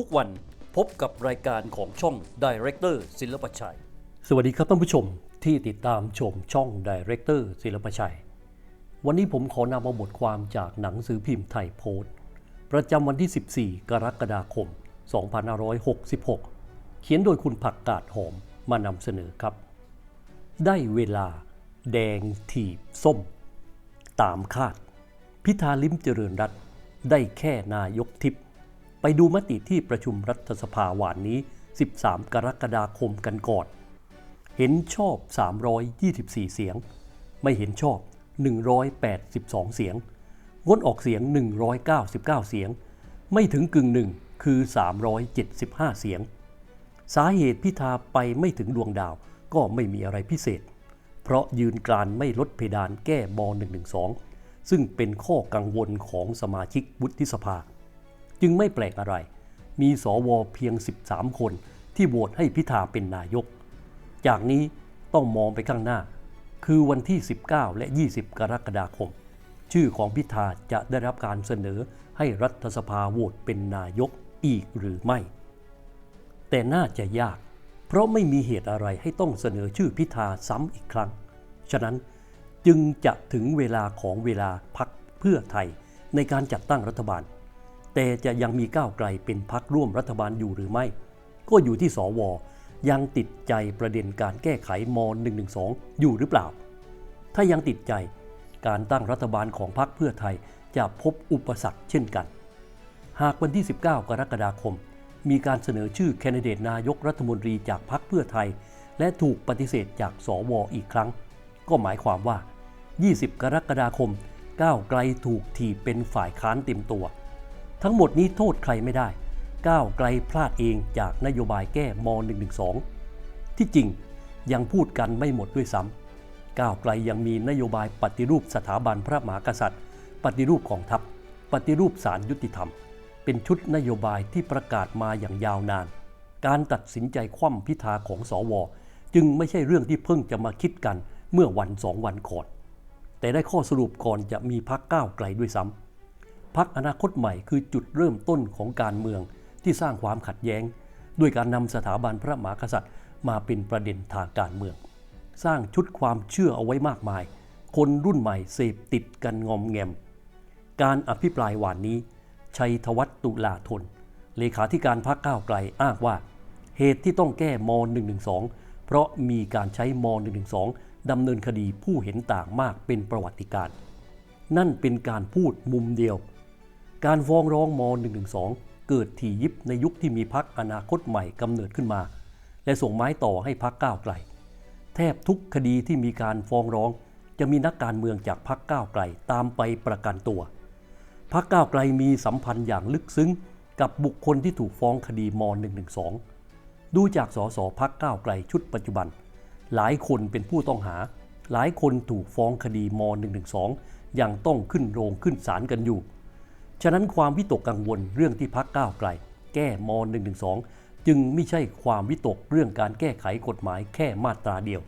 ทุกวันพบกับรายการของช่อง Director ศิลปชัย สวัสดีครับท่านผู้ชมที่ติดตามชมช่อง Director ศิลปชัย วันนี้ผมขอนำเอาบทความจากหนังสือพิมพ์ไทยโพสต์ ประจำวันที่ 14 กรกฎาคม 2566 เขียนโดยคุณผักกาดหอมมานำเสนอครับ ได้เวลา แดงถีบส้ม ตามคาด พิธาลิมเจริญรัตได้แค่นายกทิพย์ ไปดูมติที่ประชุมรัฐสภาหวานนี้ 13 กรกฎาคมกันก่อน เห็นชอบ 324 เสียง ไม่เห็นชอบ 182 เสียง งดออกเสียง 199 เสียง ไม่ถึงกึ่งหนึ่งคือ 375 เสียง สาเหตุพิธาไปไม่ถึงดวงดาวก็ไม่มีอะไรพิเศษ เพราะยืนกรานไม่ลดเพดานแก้ม .112 ซึ่งเป็นข้อกังวลของสมาชิกวุฒิสภา จึงไม่แปลกอะไร มีสวเพียง 13 คนที่โหวตให้พิธาเป็นนายก จากนี้ต้องมองไปข้างหน้า คือวันที่ 19 และ 20 กรกฎาคม ชื่อของพิธาจะได้รับการเสนอให้รัฐสภาโหวตเป็นนายกอีกหรือไม่ แต่น่าจะยาก เพราะไม่มีเหตุอะไรให้ต้องเสนอชื่อพิธาซ้ำอีกครั้ง ฉะนั้นจึงจะถึงเวลาของเวลาพักเพื่อไทยในการจัดตั้งรัฐบาล แต่จะยังมีก้าวไกลเป็นพักร่วมรัฐบาลอยู่หรือไม่ ก็อยู่ที่สวยังติดใจประเด็นการแก้ไขม .112 อยู่หรือเปล่า ถ้ายังติดใจการตั้งรัฐบาลของพรรคเพื่อไทยจะพบอุปสรรคเช่นกัน หากวันที่ 19 กรกฎาคม มีการเสนอชื่อแคนดิเดตนายกรัฐมนตรีจากพรรคเพื่อไทย และถูกปฏิเสธจากสวอีกครั้ง ก็หมายความว่า 20 กรกฎาคมก้าวไกลถูกถีบเป็นฝ่ายค้านเต็มตัว ทั้งหมดนี้โทษใครไม่ได้ ก้าวไกลพลาดเองจากนโยบายแก้ม .112 ที่จริงยังพูดกันไม่หมดด้วยซ้ำก้าวไกลยังมีนโยบายปฏิรูปสถาบันพระมหากษัตริย์ ปฏิรูปของทัพ ปฏิรูปศาลยุติธรรม เป็นชุดนโยบายที่ประกาศมาอย่างยาวนาน การตัดสินใจคว่ำพิธาของสวจึงไม่ใช่เรื่องที่เพิ่งจะมาคิดกันเมื่อวันสองวันก่อนแต่ได้ข้อสรุปก่อนจะมีพักก้าวไกลด้วยซ้ำ พักอนาคตใหม่คือจุดเริ่มต้นของการเมืองที่สร้างความขัดแย้ง ด้วยการนำสถาบันพระมหากษัตริย์ มาเป็นประเด็นทางการเมือง สร้างชุดความเชื่อเอาไว้มากมาย คนรุ่นใหม่เสพติดกันงอมแงม การอภิปรายหวานนี้ ชัยธวัฒน์ตุลาธนเลขาธิการพรรคก้าวไกลอ้างว่า เหตุที่ต้องแก้ม .112 เพราะมีการใช้ม .112 ดำเนินคดีผู้เห็นต่างมากเป็นประวัติการณ์นั่นเป็นการพูดมุมเดียว การฟ้องร้องม .112 เกิดถี่ยิบในยุคที่มีพักอนาคตใหม่กำเนิดขึ้นมา และส่งไม้ต่อให้พักก้าวไกล แทบทุกคดีที่มีการฟ้องร้อง จะมีนักการเมืองจากพักก้าวไกลตามไปประกันตัวพักก้าวไกลมีสัมพันธ์อย่างลึกซึ้งกับบุคคลที่ถูกฟ้องคดีม .112 ดูจากสสพักก้าวไกลชุดปัจจุบัน หลายคนเป็นผู้ต้องหา หลายคนถูกฟ้องคดีม .112 ยังต้องขึ้นโรงขึ้นศาลกันอยู่ ฉะนั้นความวิตกกังวลเรื่องที่พักก้าวไกล แก้ม .112 จึงไม่ใช่ความวิตกเรื่องการแก้ไขกฎหมายแค่มาตราเดียว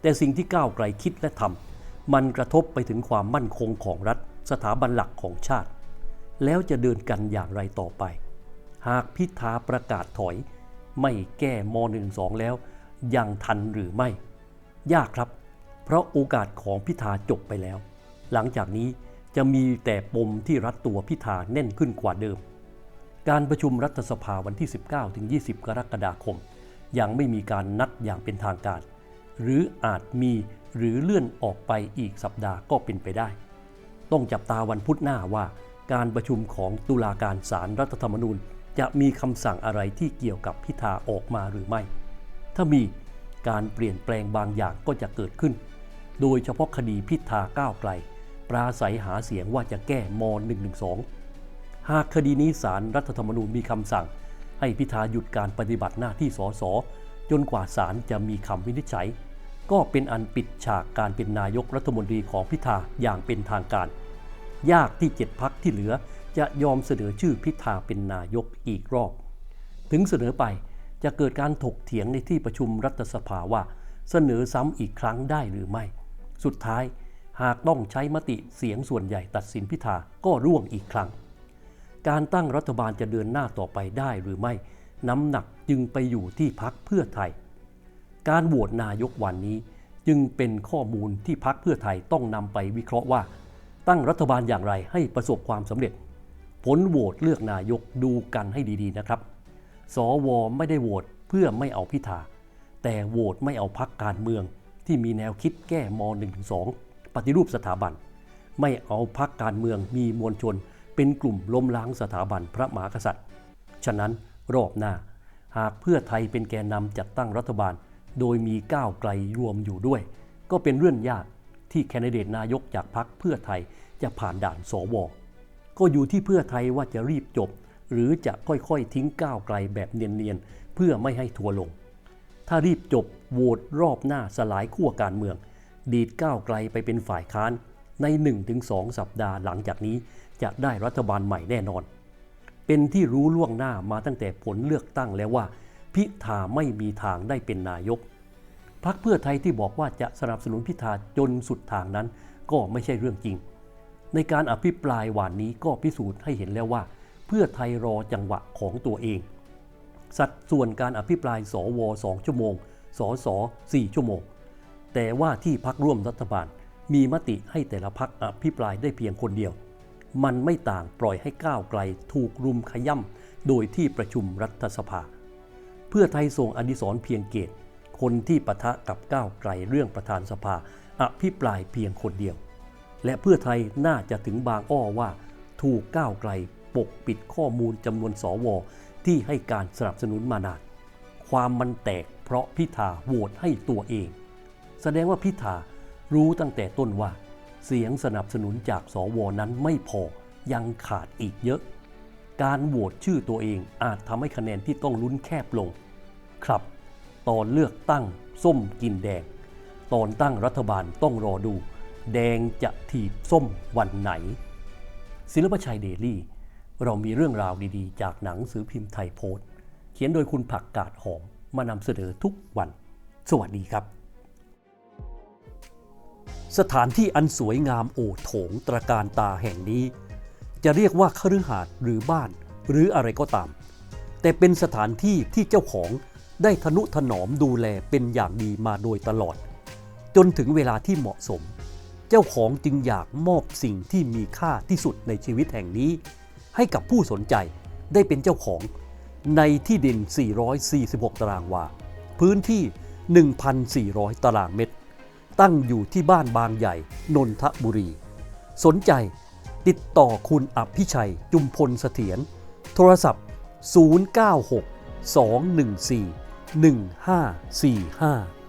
แต่สิ่งที่ก้าวไกลคิดและทำมันกระทบไปถึงความมั่นคงของรัฐ สถาบันหลักของชาติ แล้วจะเดินกันอย่างไรต่อไป หากพิธาประกาศถอย ไม่แก้ม .112 แล้ว ยังทันหรือไม่ ยากครับ เพราะโอกาสของพิธาจบไปแล้ว หลังจากนี้ จะมีแต่ปมที่รัดตัวพิธาแน่นขึ้นกว่าเดิม การประชุมรัฐสภาวันที่ 19-20 กรกฎาคม ยังไม่มีการนัดอย่างเป็นทางการ หรืออาจมีหรือเลื่อนออกไปอีกสัปดาห์ก็เป็นไปได้ ต้องจับตาวันพุธหน้าว่า การประชุมของตุลาการศาลรรัฐธรรมนูญ จะมีคำสั่งอะไรที่เกี่ยวกับพิธาออกมาหรือไม่ ถ้ามีการเปลี่ยนแปลงบางอย่างก็จะเกิดขึ้น โดยเฉพาะคดีพิธาก้าวไกล ปราศัยหาเสียงว่าจะแก้ม .112 หากคดีนี้ศาลรรัฐธรรมนูญมีคำสั่ง ให้พิธาหยุดการปฏิบัติหน้าที่สสจนกว่าศาลจะมีคำวินิจฉัย ก็เป็นอันปิดฉากการเป็นนายกรัฐมนตรีของพิธาอย่างเป็นทางการ ยากที่เจ็ดพักที่เหลือจะยอมเสนอชื่อพิธาเป็นนายกอีกรอบ ถึงเสนอไปจะเกิดการถกเถียงในที่ประชุมรัฐสภาว่า เสนอซ้ำอีกครั้งได้หรือไม่ สุดท้าย หากต้องใช้มติเสียงส่วนใหญ่ตัดสินพิธาก็ร่วงอีกครั้ง การตั้งรัฐบาลจะเดินหน้าต่อไปได้หรือไม่ น้ำหนักจึงไปอยู่ที่พักเพื่อไทย การโหวตนายกวันนี้จึงเป็นข้อมูลที่พักเพื่อไทยต้องนำไปวิเคราะห์ว่า ตั้งรัฐบาลอย่างไรให้ประสบความสำเร็จ ผลโหวตเลือกนายกดูกันให้ดีๆนะครับ สวไม่ได้โหวตเพื่อไม่เอาพิธา แต่โหวตไม่เอาพักการเมืองที่มีแนวคิดแก้ม .1-2 ฏิรูปสถาบัน ไม่เอาพักการเมืองมีมวลชน เป็นกลุ่มล้มล้างสถาบันพระมหากษัตริย์ ฉะนั้นรอบหน้า หากเพื่อไทยเป็นแกนนำจัดตั้งรัฐบาล โดยมีก้าวไกลรวมอยู่ด้วย ก็เป็นเรื่องยากที่แคนดิเดตนายกจากพรรคเพื่อไทยจะผ่านด่านสวก็อยู่ที่เพื่อไทยว่าจะรีบจบ หรือจะค่อยๆทิ้งก้าวไกลแบบเนียนๆเพื่อไม่ให้ทัวลง ถ้ารีบจบโหวตรอบหน้าสลายขั้วการเมือง ดีดก้าวไกลไปเป็นฝ่ายค้านใน 1-2 สัปดาห์หลังจากนี้จะได้รัฐบาลใหม่แน่นอน เป็นที่รู้ล่วงหน้ามาตั้งแต่ผลเลือกตั้งแล้วว่า พิธาไม่มีทางได้เป็นนายกพักเพื่อไทยที่บอกว่าจะสนับสนุนพิธาจนสุดทางนั้น ก็ไม่ใช่เรื่องจริง ในการอภิปรายวันนี้ก็พิสูจน์ให้เห็นแล้วว่า เพื่อไทยรอจังหวะของตัวเอง สัดส่วนการอภิปรายสว 2 ชั่วโมง สส 4 ชั่วโมง แต่ว่าที่พักร่วมรัฐบาล มีมติให้แต่ละพักอภิปรายได้เพียงคนเดียว มันไม่ต่างปล่อยให้ก้าวไกลถูกรุมขย่ำโดยที่ประชุมรัฐสภา เพื่อไทยส่งอดิศรเพียงเกต คนที่ปะทะกับก้าวไกลเรื่องประธานสภา อภิปรายเพียงคนเดียว และเพื่อไทยน่าจะถึงบางอ้อว่า ถูกก้าวไกลปกปิดข้อมูลจำนวนสวที่ให้การสนับสนุนมานานความมันแตกเพราะพิธาโหวตให้ตัวเอง แสดงว่าพิธารู้ตั้งแต่ต้นว่า เสียงสนับสนุนจากสวนั้นไม่พอยังขาดอีกเยอะ การโหวตชื่อตัวเองอาจทำให้คะแนนที่ต้องลุ้นแคบลง ครับ ตอนเลือกตั้งส้มกินแดง ตอนตั้งรัฐบาลต้องรอดู แดงจะถีบส้มวันไหน ศิลปชัยเดลี่ เรามีเรื่องราวดีๆ จากหนังสือพิมพ์ไทยโพสต์ เขียนโดยคุณผักกาดหอมมานำเสนอทุกวัน สวัสดีครับ สถานที่อันสวยงามโอโถงตระการตาแห่งนี้ จะเรียกว่าคฤหาสน์หรือบ้านหรืออะไรก็ตาม แต่เป็นสถานที่ที่เจ้าของได้ทนุถนอมดูแลเป็นอย่างดีมาโดยตลอด จนถึงเวลาที่เหมาะสม เจ้าของจึงอยากมอบสิ่งที่มีค่าที่สุดในชีวิตแห่งนี้ ให้กับผู้สนใจได้เป็นเจ้าของในที่ดิน 446 ตารางวา พื้นที่ 1,400 ตารางเมตร ตั้งอยู่ที่บ้านบางใหญ่ นนทบุรี สนใจติดต่อคุณอภิชัย จุมพลเสถียร โทรศัพท์ 096 214 1545